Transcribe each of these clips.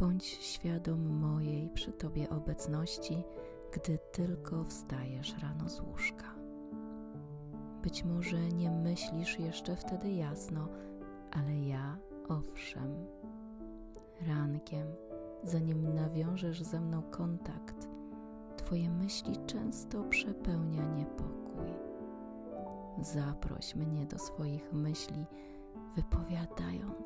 Bądź świadom mojej przy Tobie obecności, gdy tylko wstajesz rano z łóżka. Być może nie myślisz jeszcze wtedy jasno, ale ja owszem. Rankiem, zanim nawiążesz ze mną kontakt, Twoje myśli często przepełnia niepokój. Zaproś mnie do swoich myśli, wypowiadając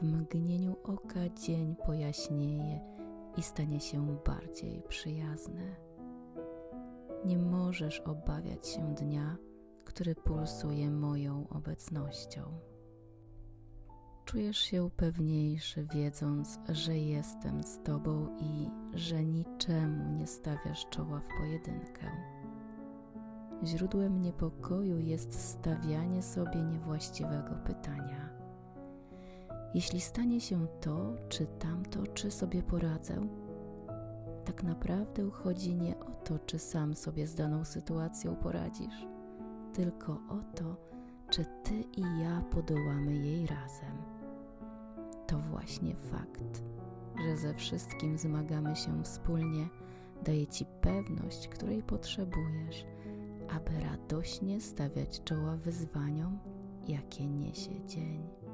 W mgnieniu oka dzień pojaśnieje i stanie się bardziej przyjazny. Nie możesz obawiać się dnia, który pulsuje moją obecnością. Czujesz się pewniejszy, wiedząc, że jestem z Tobą i że niczemu nie stawiasz czoła w pojedynkę. Źródłem niepokoju jest stawianie sobie niewłaściwego pytania. Jeśli stanie się to, czy tamto, czy sobie poradzę, tak naprawdę chodzi nie o to, czy sam sobie z daną sytuacją poradzisz, tylko o to, czy ty i ja podołamy jej razem. To właśnie fakt, że ze wszystkim zmagamy się wspólnie, daje ci pewność, której potrzebujesz, aby radośnie stawiać czoła wyzwaniom, jakie niesie dzień.